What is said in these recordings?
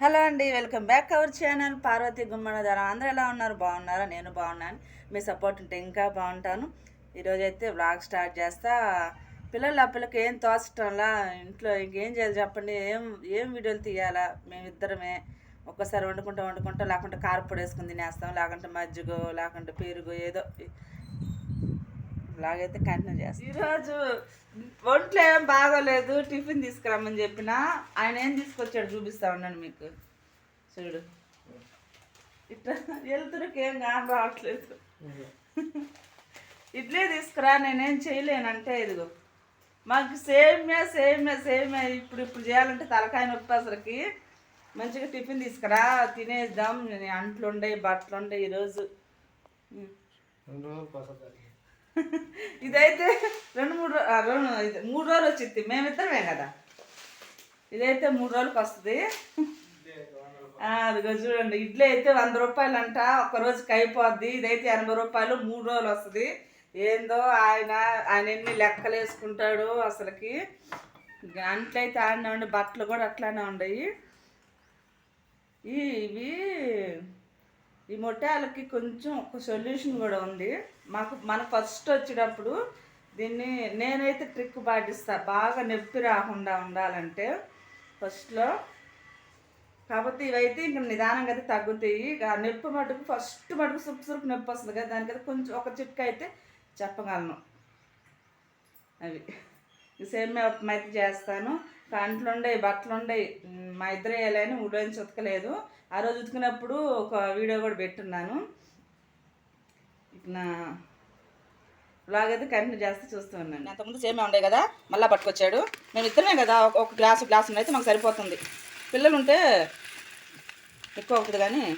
Hello అండి welcome back our channel. Parvati గుమ్మనధార అందరూ ఎలా ఉన్నారు? బాగున్నారా? నేను బాగున్నాను. మీ సపోర్ట్ ఉంటే ఇంకా బాగుంటాను. ఈరోజు అయితే వ్లాగ్ స్టార్ట్ చేస్తా. పిల్లలు ఆ పిల్లకి ఏం తోచటంలా ఇంట్లో ఇంకేం చేయాలి చెప్పండి. ఏం ఏం వీడియోలు తీయాలా? మేమిద్దరమే ఒక్కసారి వండుకుంటా వండుకుంటా లేకుంటే కారపొడి వేసుకుని తినేస్తాం. లేకుంటే మజ్జిగ లేకుంటే పెరుగు ఏదో లాగైతే కంటిన్యూ చేస్తాం. ఈరోజు ఒంట్లో ఏం బాగోలేదు టిఫిన్ తీసుకురమ్మని చెప్పిన ఆయన ఏం తీసుకొచ్చాడు చూపిస్తా ఉన్నాను మీకు. చూడు. ఇట్లా వెళ్తురికి ఏం కాని రావట్లేదు. ఇడ్లీ తీసుకురా నేనేం చేయలేనంటే ఇదిగో. మాకు సేమ్యా సేమ్యా సేమ్యా ఇప్పుడు ఇప్పుడు చేయాలంటే తలకాయ నొప్పి అసలుకి. మంచిగా టిఫిన్ తీసుకురా తినేద్దాం. నేను అంట్లు ఉండే బట్టలు ఉండే ఈరోజు ఇదైతే రెండు మూడు రెండు ఇది మూడు రోజులు వచ్చింది. మేమిద్దరమే కదా. ఇదైతే మూడు రోజులకు వస్తుంది. అదిగో చూడండి. ఇడ్లీ అయితే వంద రూపాయలు అంట ఒక రోజుకి అయిపోద్ది. ఇదైతే ఎనభై రూపాయలు. మూడు రోజులు వస్తుంది. ఏందో ఆయన ఆయన ఎన్ని లెక్కలు వేసుకుంటాడు అసలుకి. అంట్లయితే ఆడనే ఉండి బట్టలు కూడా అట్లానే ఉన్నాయి ఇవి ఈ మొట్టాలకి కొంచెం ఒక సొల్యూషన్ కూడా ఉంది. మాకు మన ఫస్ట్ వచ్చేటప్పుడు దీన్ని నేనైతే ట్రిక్ పాటిస్తా. బాగా నొప్పి రాకుండా ఉండాలంటే ఫస్ట్లో కాకపోతే ఇవైతే ఇంకా నిదానంగా అయితే తగ్గుతాయి. ఆ నొప్పి మటుకు ఫస్ట్ మటుకు సుప్పు సురుపు నొప్పి వస్తుంది కదా దానికైతే కొంచెం ఒక చిట్కా అయితే చెప్పగలను. అవి. సేమ్ ఉప్మా అయితే చేస్తాను. కంట్లు ఉండే బట్టలు ఉండే మా ఇద్దరు వేయాలని ఊళ్ళోంచి ఉతకలేదు ఆ రోజు ఉతికినప్పుడు ఒక వీడియో కూడా పెట్టున్నాను. నా బ్లాగ్ అయితే కంటిన్యూ చేస్తే చూస్తూ ఉన్నాను. అంతకుముందు సేమే ఉండే కదా మళ్ళీ పట్టుకొచ్చాడు. మేము ఇద్దరమే కదా ఒక- గ్లాసు గ్లాస్ అయితే మాకు సరిపోతుంది. పిల్లలు ఉంటే ఎక్కువ అవుతుంది కానీ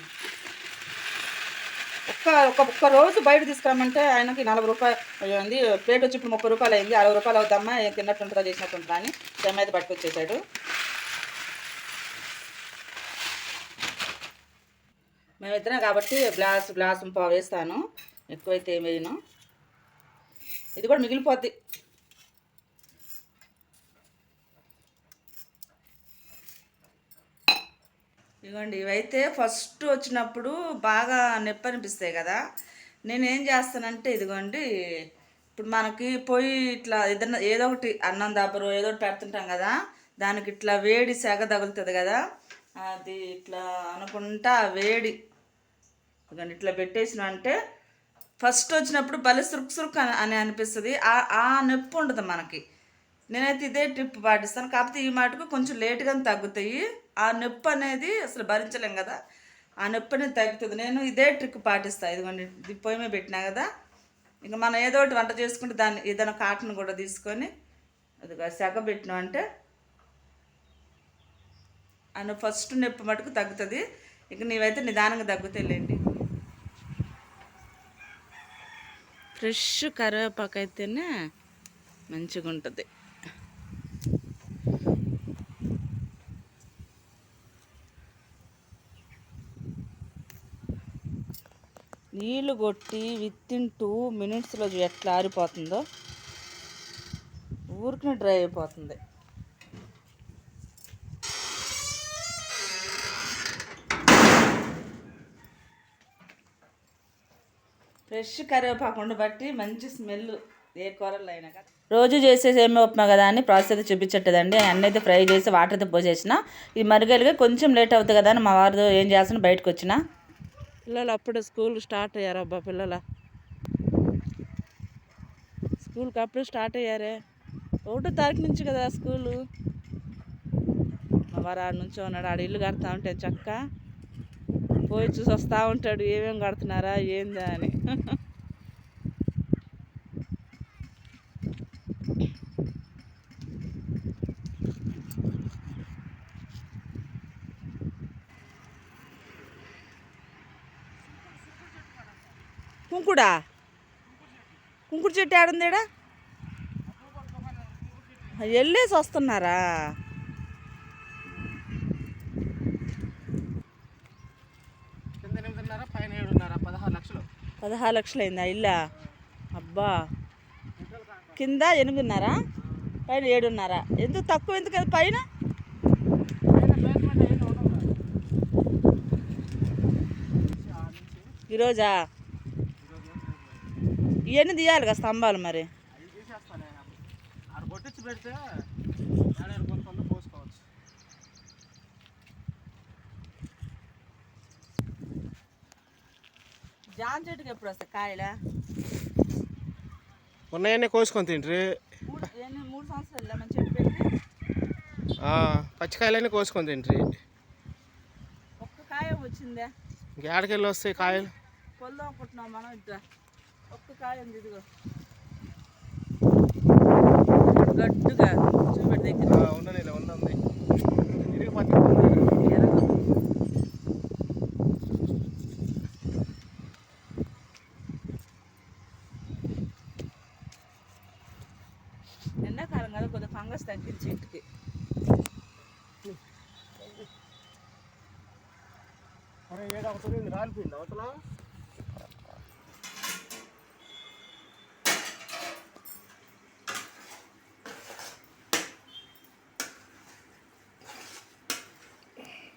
ఒక్క ఒక్క ఒక్క రోజు బయట తీసుకురామంటే ఆయనకి నలభై రూపాయలు అయింది ప్లేట్ వచ్చి ఇప్పుడు ముప్పై రూపాయలు అయింది. అరవై రూపాయలు అవుతామా ఏం తిన్నట్టు ఉంటుందా చేసినట్టు అని సేమ అయితే పట్టుకొచ్చేసాడు. మేమిద్దరం కాబట్టి గ్లాస్ గ్లాస్ పావు వేస్తాను. ఎక్కువైతే ఏం వేయను. ఇది కూడా మిగిలిపోద్ది. ఇదిగోండి ఇవైతే ఫస్ట్ వచ్చినప్పుడు బాగా నొప్పి అనిపిస్తాయి కదా. నేను ఏం చేస్తానంటే ఇదిగోండి ఇప్పుడు మనకి పొయ్యి ఇట్లా ఏదన్నా ఏదో ఒకటి అన్నం దాపరు ఏదో ఒకటి పెడుతుంటాం కదా దానికి ఇట్లా వేడి సెగ తగులుతుంది కదా అది ఇట్లా అనుకుంటా వేడి ఇదిగోండి ఇట్లా పెట్టేసిన అంటే ఫస్ట్ వచ్చినప్పుడు భలే సురుకు సురుక్ అని అనిపిస్తుంది. ఆ ఆ నొప్పి ఉండదు మనకి. నేనైతే ఇదే ట్రిప్ పాటిస్తాను. కాకపోతే ఈ మాటకు కొంచెం లేట్గా తగ్గుతాయి. ఆ నొప్పి అనేది అసలు భరించలేం కదా. ఆ నొప్పి అనేది తగ్గుతుంది. నేను ఇదే ట్రిక్ పాటిస్తాను ఇదిగోండి ఇది పొయ్యి మీద పెట్టినా కదా. ఇంకా మనం ఏదో ఒకటి వంట చేసుకుంటే దాన్ని ఏదైనా కాటన్ కూడా తీసుకొని అదిగో సెగ పెట్టినాం అంటే అని ఫస్ట్ నొప్పి మటుకు తగ్గుతుంది. ఇక నీవైతే నిదానంగా తగ్గుతాయిలేండి. ఫ్రెష్ కరివేపాకు అయితేనే మంచిగా ఉంటుంది నీళ్ళు కొట్టి విత్ ఇన్ టూ మినిట్స్లో ఎట్లా ఆరిపోతుందో ఊరికి డ్రై అయిపోతుంది. ఫ్రెష్ కరివేపాకు ఉండబట్టి మంచి స్మెల్ ఏ కూరలో అయినా రోజు చేసే సేమియా ఉప్మా కదా అని ప్రాసెస్ అయితే చూపించట్లేదండి. అన్నీ అయితే ఫ్రై చేసి వాటర్ అయితే పోసేసిన. ఇది మరిగలిగా కొంచెం లేట్ అవుతుంది కదా అని మా వారు ఏం చేస్తున్నా బయటకు వచ్చిన. పిల్లలు అప్పుడే స్కూల్ స్టార్ట్ అయ్యారు అబ్బా పిల్లల. స్కూల్కి అప్పుడే స్టార్ట్ అయ్యారే. ఒకటో తారీఖు నుంచి కదా స్కూలు. మా వారు ఆడ నుంచో ఉన్నాడు. ఆడ ఇల్లు కడతా ఉంటే చక్క. పోయి చూసి వస్తూ ఉంటాడు ఏమేం కడుతున్నారా ఏందా అని. కుంకుడా? కుంకుడు చెట్టు ఆడుందేడా? వెళ్ళేసి వస్తున్నారా? పదహారు లక్షలు అయిందా ఇల్లా? అబ్బా. కింద ఎనిమిదిన్నారా పైన ఏడున్నర. ఎందుకు తక్కువ ఎందుకు అది పైన? ఈరోజా? ఇవన్నీ తీయాలి కదా స్తంభాలు మరి. జాన్ చెట్టుకి ఎప్పుడు వస్తాయి కాయలా? ఉన్నాయన్నీ కోసుకొని తిండ్రి మూడు సంవత్సరాలు మన చెట్టు పెట్టి పచ్చికాయలన్నీ కోసుకొని తిండ్రి ఒక్క కాయ వచ్చిందే. ఇంకేడకెళ్ళి వస్తాయి కాయలు? పొలం అనుకుంటున్నాం మనం ఇట్లా. ఒక్క కాయ ఉంది ఇదిగో. గట్టుగా చూపెట్టి దగ్గర. ఉన్నది ఉంది ఉంది రాలిపోయింది అవతల?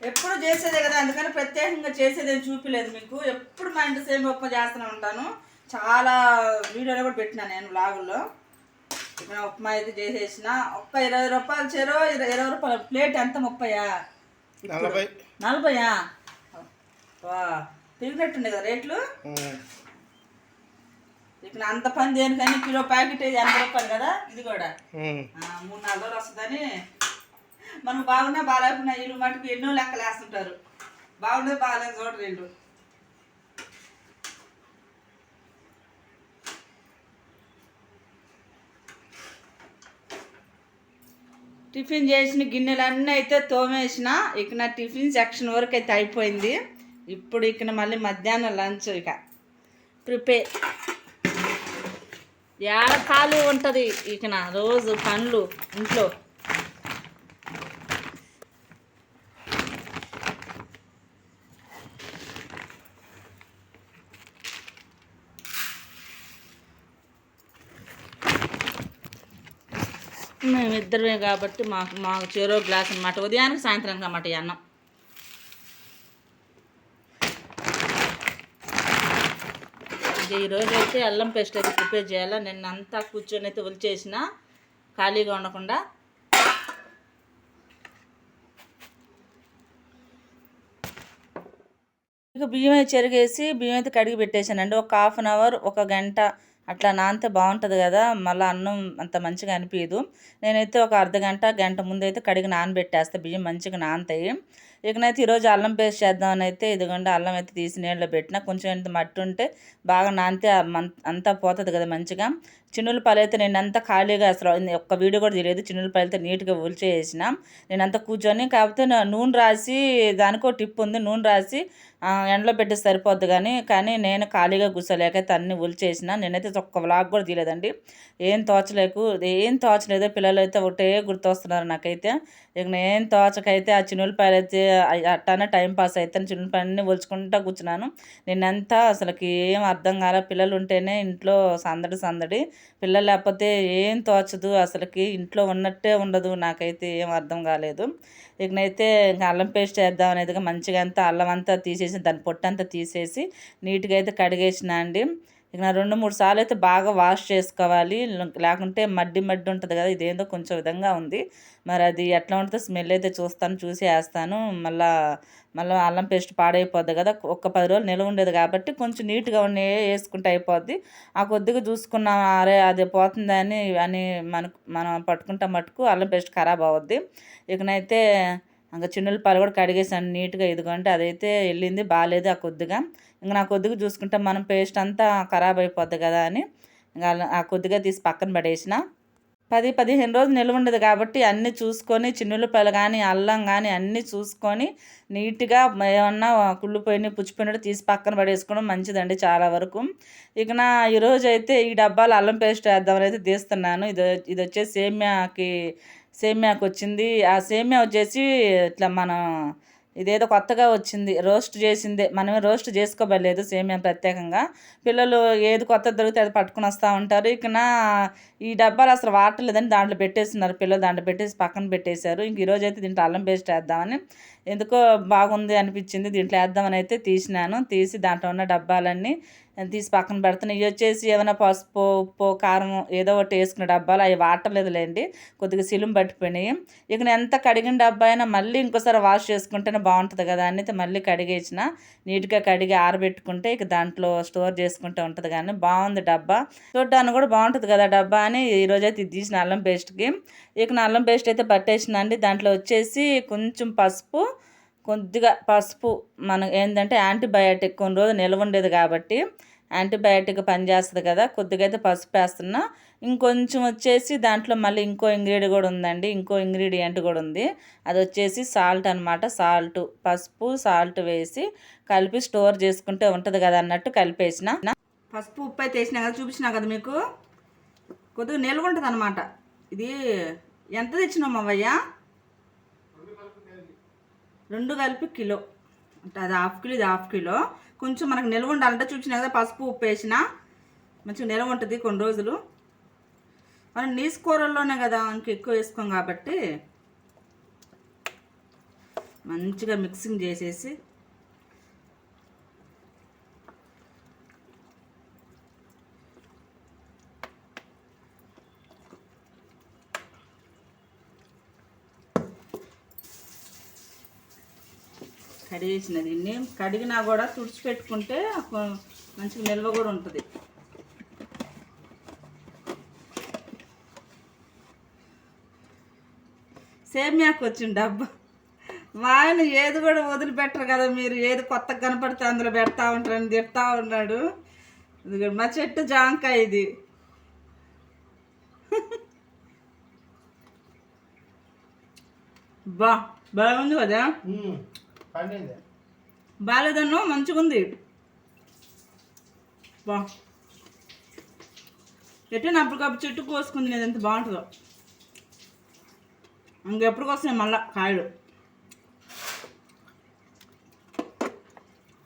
ఎప్పుడు చేసేదే కదా అందుకని ప్రత్యేకంగా చేసేది ఏం చూపించలేదు మీకు. ఎప్పుడు మా ఇంటి సేమ్ ఉప్మా చేస్తూనే ఉంటాను. చాలా వీడియోలో కూడా పెట్టినా నేను బ్లాగుల్లో ఇక్కడ ఉప్మా అయితే చేసేసిన ఒక్క ఇరవై రూపాయలు చెరో ఇరవై ఇరవై రూపాయల ప్లేట్ ఎంత ముప్పయా? నలభై. నలభయా? వా తిరిగినట్టుండే కదా రేట్లు. ఇక్కడ అంత పని దేనికని కిలో ప్యాకెట్ ఎనభై రూపాయలు కదా ఇది కూడా. మూడు నాలుగు రోజులు వస్తుందని మనం బాగున్నా బాగాలేకున్నా వీళ్ళు మటుకు ఎన్నో లెక్కలు వేస్తుంటారు. బాగుండే బాగాలేదు చూడరు వీళ్ళు టిఫిన్ చేసిన గిన్నెలు అన్నీ అయితే తోమేసిన ఇక నా టిఫిన్ సెక్షన్ వరకు అయితే అయిపోయింది. ఇప్పుడు ఇక్కడ మళ్ళీ మధ్యాహ్నం లంచ్ ఇక. ప్రిపేర్ ఏడ కాలు ఉంటుంది ఇక రోజు పండ్లు ఇంట్లో. మేమిద్దరమే కాబట్టి మాకు మాకు చెరో గ్లాస్ అనమాట ఉదయానికి సాయంత్రం అన్నమాట అన్నం. అండి ఈరోజు అయితే అల్లం పేస్ట్ అయితే ప్రిపేర్ చేయాలా? నిన్న అంతా కూర్చొని అయితే ఒలిచేసిన ఖాళీగా ఉండకుండా. ఇక బియ్యం అయితే చెరిగేసి బియ్యం అయితే కడిగి పెట్టేశానండి. ఒక హాఫ్ అన్ అవర్ ఒక గంట అట్లా నానితే బాగుంటుంది కదా? మళ్ళీ అన్నం అంత మంచిగా అనిపించదు నేనైతే ఒక అర్ధ గంట గంట ముందు అయితే కడిగి నానబెట్టేస్తా. బియ్యం మంచిగా నానతాయి. ఇకనైతే ఈరోజు అల్లం పేస్ట్ చేద్దామని అయితే ఇదిగోండి అల్లం అయితే తీసి నీళ్ళలో పెట్టిన. కొంచెం ఎంత మట్టి ఉంటే బాగా నానితే అంతా పోతుంది కదా మంచిగా. చిన్నులపాయలు అయితే నేను అంతా ఖాళీగా అసలు ఒక్క వీడియో కూడా తెలియదు. చిన్నులపాయలు అయితే నీట్గా ఉల్చేసిన నేనంతా కూర్చొని కాకపోతే నూనె రాసి దానికో టిప్ ఉంది. నూనె రాసి ఎండలో పెట్టి సరిపోద్ది కానీ కానీ నేను ఖాళీగా కూర్చోలేకైతే అన్ని ఉల్చేసిన నేనైతే ఒక్క వ్లాగ్ కూడా తీయలేదండి. ఏం తోచలేకు ఏం తోచలేదు పిల్లలు అయితే ఒకటే గుర్తొస్తున్నారు నాకైతే. ఇక నేను తోచకైతే ఆ చిన్నులపాయలు అయితే అట్టానే టైం పాస్ అయితే పని ఒలుచుకుంటా కూర్చున్నాను. నిన్నంతా అసలుకి ఏం అర్థం కాల పిల్లలు ఉంటేనే ఇంట్లో సందడి సందడి. పిల్లలు లేకపోతే ఏం తోచదు. అసలుకి ఇంట్లో ఉన్నట్టే ఉండదు. నాకైతే ఏం అర్థం కాలేదు. ఇకనైతే ఇంకా అల్లం పేస్ట్ చేద్దాం అనేది మంచిగా అంతా అల్లం అంతా తీసేసి దాని పొట్టంతా తీసేసి నీట్గా అయితే కడిగేసిన అండి. ఇక నా రెండు మూడు సార్లు అయితే బాగా వాష్ చేసుకోవాలి. లేకుంటే మడ్డి మడ్డి ఉంటుంది కదా ఇదేందో కొంచెం విధంగా ఉంది. మరి అది ఎట్లా ఉంటుందో స్మెల్ అయితే చూస్తాను చూసి వేస్తాను. మళ్ళా మళ్ళీ అల్లం పేస్ట్ పాడైపోద్ది కదా ఒక్క పది రోజులు నిల్వ ఉండేది కాబట్టి కొంచెం నీట్గా ఉండే వేసుకుంటే అయిపోద్ది. ఆ కొద్దిగా చూసుకున్నాం అరే అది పోతుందని అని మనకు మనం పట్టుకుంటాం మటుకు అల్లం పేస్ట్ ఖరాబ్ అవుద్ది. ఇకనైతే ఇంకా చిన్నులపాయలు కూడా కడిగేసాను నీట్గా ఇదిగోంటే అదైతే వెళ్ళింది బాగాలేదు ఆ కొద్దిగా. ఇంకా నా కొద్దిగా చూసుకుంటే మనం పేస్ట్ అంతా ఖరాబ్ అయిపోద్ది కదా అని ఇంకా ఆ కొద్దిగా తీసి పక్కన పడేసిన. పది పదిహేను రోజులు నిల్వ ఉండదు కాబట్టి అన్నీ చూసుకొని చిన్నులపాయలు కానీ అల్లం కానీ అన్నీ చూసుకొని నీట్గా ఏమన్నా కుళ్ళిపోయిన పుచ్చిపోయినట్టు తీసి పక్కన పడేసుకోవడం మంచిదండి చాలా వరకు. ఇక నా ఈరోజు అయితే ఈ డబ్బాలు అల్లం పేస్ట్ వేద్దామని అయితే తీస్తున్నాను. ఇది ఇది వచ్చేసి సేమ్యాకి సేమ్యాకు వచ్చింది ఆ సేమ్యా వచ్చేసి ఇట్లా మనం ఇదేదో కొత్తగా వచ్చింది. రోస్ట్ చేసిందే. మనమే రోస్ట్ చేసుకోబడలేదు సేమ్యా ప్రత్యేకంగా. పిల్లలు ఏది కొత్త దొరికితే అది పట్టుకుని వస్తూ ఉంటారు. ఇక నా ఈ డబ్బాలు అసలు వాడలేదని దాంట్లో పెట్టేస్తున్నారు. పిల్లలు దాంట్లో పెట్టేసి పక్కన పెట్టేశారు. ఇంక ఈరోజు అయితే దీంట్లో అల్లం పేస్ట్ వేద్దామని ఎందుకో బాగుంది అనిపించింది. దీంట్లో వేద్దామని అయితే తీసినాను. తీసి దాంట్లో ఉన్న డబ్బాలన్నీ తీసి పక్కన పెడుతున్నాయి ఇవి వచ్చేసి ఏదైనా పసుపు ఉప్పు కారం ఏదో ఒకటి వేసుకున్న డబ్బాలు అవి వాడలేదులేండి కొద్దిగా సిలుం పట్టిపోయినాయి. ఇక నేను ఎంత కడిగిన డబ్బా అయినా మళ్ళీ ఇంకోసారి వాష్ చేసుకుంటేనే బాగుంటుంది కదా అని అయితే మళ్ళీ కడిగేసిన. నీట్గా కడిగి ఆరబెట్టుకుంటే ఇక దాంట్లో స్టోర్ చేసుకుంటే ఉంటుంది కానీ బాగుంది డబ్బా. చూడ్డానికి కూడా బాగుంటుంది కదా డబ్బా అని ఈరోజు అయితే ఇది తీసిన అల్లం పేస్ట్కి. ఇక నా అల్లం పేస్ట్ అయితే పట్టేసిన అండి దాంట్లో వచ్చేసి కొంచెం పసుపు కొద్దిగా పసుపు మనం ఏంటంటే యాంటీబయాటిక్ కొన్ని రోజులు నిల్వ ఉండేది కాబట్టి యాంటీబయాటిక్ పనిచేస్తుంది కదా కొద్దిగా అయితే పసుపు వేస్తున్నా. ఇంకొంచెం వచ్చేసి దాంట్లో మళ్ళీ ఇంకో ఇంగ్రీడియంట్ కూడా ఉందండి ఇంకో ఇంగ్రీడియంట్ కూడా ఉంది. అది వచ్చేసి సాల్ట్ అనమాట సాల్ట్ పసుపు సాల్ట్ వేసి కలిపి స్టోర్ చేసుకుంటే ఉంటుంది కదా అన్నట్టు కలిపేసిన. పసుపు ఉప్పు అయితే వేసినా కదా చూపించినా కదా మీకు? కొద్దిగా నిల్వ ఉంటుంది అనమాట ఇది ఎంత తెచ్చినామవ్వయ్యా రెండు కలిపి కిలో. అంటే అది హాఫ్ కిలో ఇది హాఫ్ కిలో. కొంచెం మనకు నిల్వ ఉండాలంటే చూపించిన కదా పసుపు ఉప్పు వేసిన. మంచిగా నిల్వ ఉంటుంది కొన్ని రోజులు. మనం నీసు కూరల్లోనే కదా ఇంక ఎక్కువ వేసుకోం కాబట్టి మంచిగా మిక్సింగ్ చేసేసి కడిగేసిన దీన్ని కడిగినా కూడా తుడిచిపెట్టుకుంటే మంచిగా నిల్వ కూడా ఉంటుంది. సేమ్యాకు వచ్చింది డబ్బా. మా ఆయన ఏది కూడా వదిలిపెట్టరు కదా మీరు. ఏది కొత్తగా కనపడితే అందులో పెడతా ఉంటారని తిడతా ఉన్నాడు. మా చెట్టు జాంకాయ ఇది. బా బాగుంది కదా? పండింది బాలేదన్ను మంచిగా ఉంది బా ఎట్టని అప్పటికప్పుడు చెట్టు కోసుకుంది నేను ఎంత బాగుంటుందో. ఇంకెప్పుడు వస్తున్నాయి మళ్ళా కాయలు.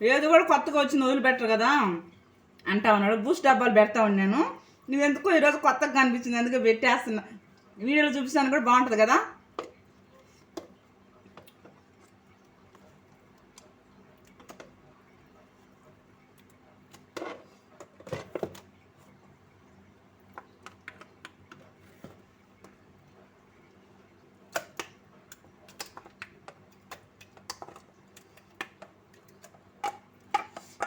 ఏది కూడా కొత్తగా వచ్చింది వదిలిపెట్టరు కదా. అంటా ఉన్నాడు బూస్ట్ డబ్బాలు పెడతా ఉన్నాను నేను. ఎందుకో ఈరోజు కొత్తగా కనిపించింది అందుకే పెట్టేస్తున్నా. వీడియోలో చూపిస్తాను కూడా బాగుంటుంది కదా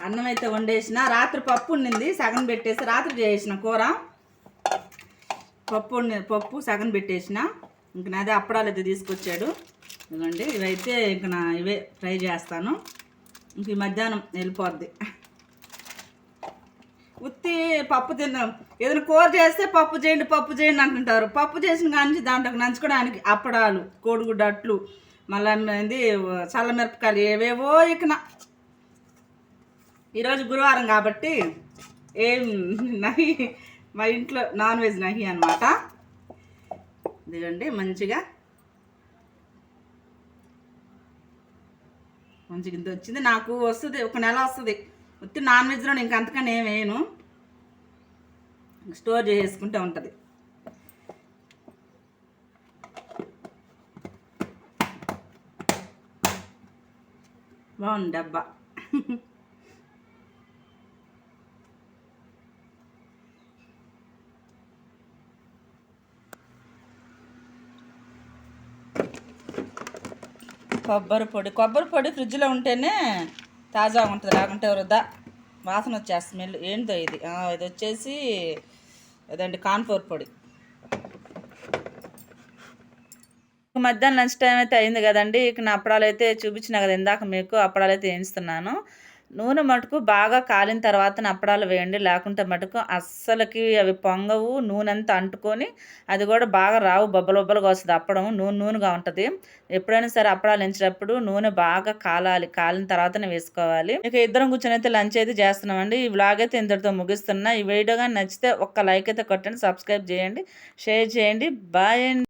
అన్నం అయితే వండేసిన రాత్రి పప్పు ఉండింది సగం పెట్టేసి రాత్రి చేసిన కూర. పప్పు పప్పు సగం పెట్టేసిన. ఇంక నాదే అప్పడాలు అయితే తీసుకొచ్చాడు. ఇదిగోండి ఇవైతే ఇంక నా ఇవే ఫ్రై చేస్తాను. ఇంక ఈ మధ్యాహ్నం వెళ్ళిపోద్ది. ఉత్తి పప్పు తిన్నాం. ఏదైనా కూర చేస్తే పప్పు చేయండి పప్పు చేయండి అంటుంటారు. పప్పు చేసిన కానీ దాంట్లో నంచుకోవడానికి అప్పడాలు కోడిగుడ్డ అట్లు మళ్ళీ ఏంది చల్ల మిరపకాయలు ఏవేవో ఇకన ఈరోజు గురువారం కాబట్టి ఏం నహి మా ఇంట్లో నాన్ వెజ్ నహి అనమాట ఇదిగండి మంచిగా మంచిగా ఇంత వచ్చింది. నాకు వస్తుంది ఒక నెల వస్తుంది. ఉత్తి నాన్ వెజ్లో ఇంక అంతకన్నా ఏం వేయను. స్టోర్ చేసేసుకుంటే ఉంటుంది. బాగుంది డబ్బా. కొబ్బరి పొడి. కొబ్బరి పొడి ఫ్రిడ్జ్లో ఉంటేనే తాజాగా ఉంటుంది. లేకుంటే వృధా వాసన వచ్చేస్తుంది స్మెల్. ఏంటో ఇది? ఇది వచ్చేసి అదండి కాన్ఫోర్ పొడి. మధ్యాహ్నం లంచ్ టైం అయితే అయింది కదండి. ఇక నా అప్పడాలు అయితే చూపించిన కదా ఇందాక మీకు. అప్పడాలు అయితే వేయిస్తున్నాను నూనె మటుకు బాగా కాలిన తర్వాత అప్పడాలు వేయండి. లేకుంటే మటుకు అస్సలకి అవి పొంగవు. నూనె అంతా అంటుకొని అది కూడా బాగా రావు. బొబ్బలు బొబ్బలుగా వస్తుంది అప్పడం. నూనె నూనెగా ఉంటుంది. ఎప్పుడైనా సరే అప్పడాలు ఎంచేటప్పుడు నూనె బాగా కాలాలి. కాలిన తర్వాతనే వేసుకోవాలి. ఇక ఇద్దరం కూర్చొని అయితే లంచ్ అయితే చేస్తున్నామండి. ఈ వ్లాగ్ అయితే ఇంతటితో ముగిస్తున్నా. ఈ వీడియో కానీ నచ్చితే ఒక్క లైక్ అయితే కొట్టండి. సబ్స్క్రైబ్ చేయండి. షేర్ చేయండి. బాయ్ అండి.